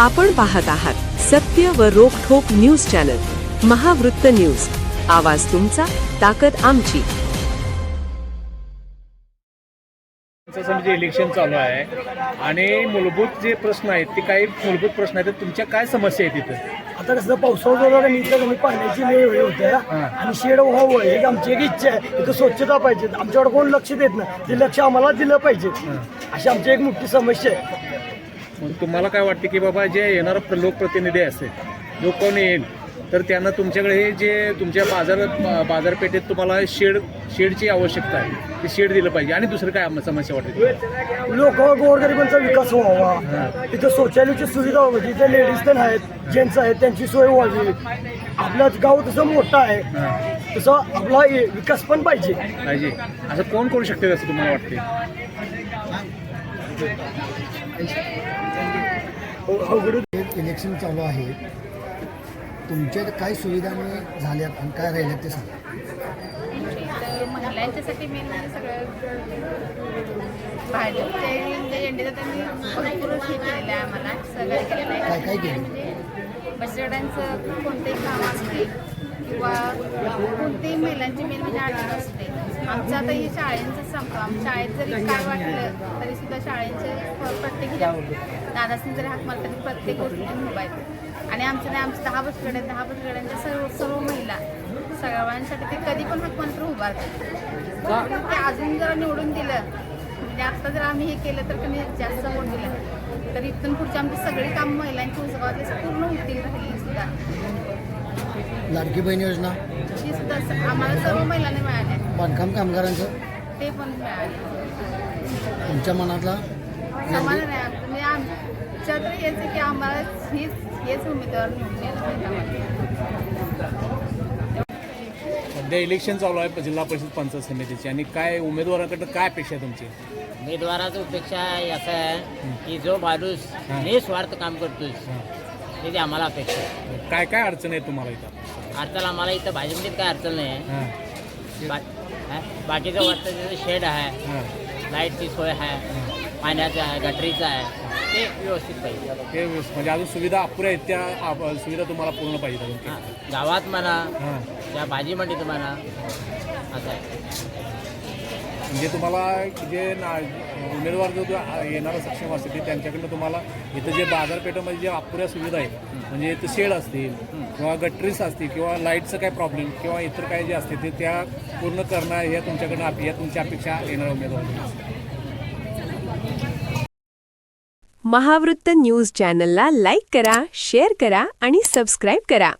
आपण पाहत आहात सत्य व रोखोक न्यूज चॅनल महावृत्त न्यूज. आवाज तुमचा ताकद आमची. समिती इलेक्शन चालू आहे. आणि मूलभूत जे प्रश्न आहेत ते काही मूलभूत प्रश्न आहेत तर तुमच्या काय समस्या आहेत तिथं आता कसं पावसाळा इथं कमी पाण्याची वेळ होते हा. आणि शेड व्हावं ही आमची एक इच्छा आहे. इथं स्वच्छता पाहिजे. आमच्याकडे कोण लक्ष देत नाही? ते लक्ष आम्हाला दिलं पाहिजे. अशी आमची एक मोठी समस्या आहे. मग तुम्हाला काय वाटते की बाबा जे येणारा प्र- लोकप्रतिनिधी असेल जो कोण येईल तर त्यांना तुमच्याकडे हे जे तुमच्या बाजार बाजारपेठेत तुम्हाला शेड शेडची आवश्यकता आहे ते शेड दिलं पाहिजे. आणि दुसरं काय आम्हाला समस्या वाटते? लोक गोरगरिबांचा विकास व्हावा. इथं शौचालयाची सुविधा व्हावी इथे लेडीज पण आहेत जेंट्स आहेत त्यांची सोय व्हावी. आपलं गाव तसं मोठं आहे तसं आपला विकास पण पाहिजे. पाहिजे. असं कोण करू शकते असं तुम्हाला वाटते इलेक्शन चालू आहे. तुमच्या काय सुविधाने झाल्यात आणि काय राहिल्यात ते सांगा. महिलांच्यासाठी मेन म्हणजे सगळं एनडीचं त्यांनी भरपूर हे केलेलं आहे आम्हाला. केलेलं आहे. काय- काय केलं? म्हणजे कोणतेही काम असते किंवा कोणतेही महिलांची मेन म्हणजे अडचण असते आमचं आता हे शाळेंचं संप आम शाळेत जरी काय वाटलं तरी सुद्धा शाळेचे प्रत्येक ह्याच्यात दादासनी जरी हाक मारला तरी प्रत्येक गोष्टी मोबाईल आणि आमचं नाही आमचं दहा बसरेड आहेत दहा बसगड्यांच्या सर्व सर्व महिला सगळ्यांसाठी ते कधी पण हाक मंत्र उभारतात. ते अजून जर निवडून दिलं म्हणजे आता जर आम्ही हे केलं तर कमी जास्त वोट दिलं. तर इथून पुढचे आमची सगळी कामं महिलांची उसगावातली पूर्ण होतील राहिली सुद्धा. लाडकी बहीण योजना. ती सुद्धा स- आम्हाला सर्व महिलांनी मिळाल्या बांधकाम कामगारांचं. ते पण मिळाले. तुमच्या मनातला समाधान आहे आमचं म्हणजे आमच्या तर हेच आहे की आम्हाला हीच हेच उमेदवार निवडून यायला पाहिजे आम्हाला. सध्या इलेक्शन चालू आहे जिल्हा परिषद पंचायत समितीची. आणि काय उमेदवाराकडनं काय अपेक्षा आहे तुमची? उमेदवाराचा अपेक्षा असं आहे की जो माणूस. निस्वार्थ काम करतोय त्याची आम्हाला अपेक्षा आहे. काय काय अडचण आहे तुम्हाला इथं? अडचण आम्हाला इथं भाजपमध्ये काय अडचण नाही आहे. हां. बा- हा? बाकीचं वाटतं शेड आहे हां. लाईटची सोय आहे पाण्याचं आहे गटरीचं आहे ते व्यवस्थित पाहिजे. व्यवस्थित- म्हणजे अजून सुविधा अपुऱ्या आहेत त्या आप- सुविधा तुम्हाला पूर्ण पाहिजे अजून. हां. गावात म्हणा हां. त्या भाजी मंडीत म्हणा असं आहे. म्हणजे तुम्हाला जे ना उमेदवार जो येणारा सक्षम असतील ते त्यांच्याकडनं तुम्हाला इथं जे बाजारपेठामध्ये जे अपुऱ्या सुविधा आहेत म्हणजे इथं शेड असतील किंवा गटरीस असतील किंवा लाईटचं काय प्रॉब्लेम किंवा इतर काय जे असते ते त्या पूर्ण करणं हे तुमच्याकडनं अप- या तुमच्या अपेक्षा येणाऱ्या उमेदवार. महावृत्त न्यूज चॅनलला लाईक करा शेअर करा आणि सबस्क्राईब करा.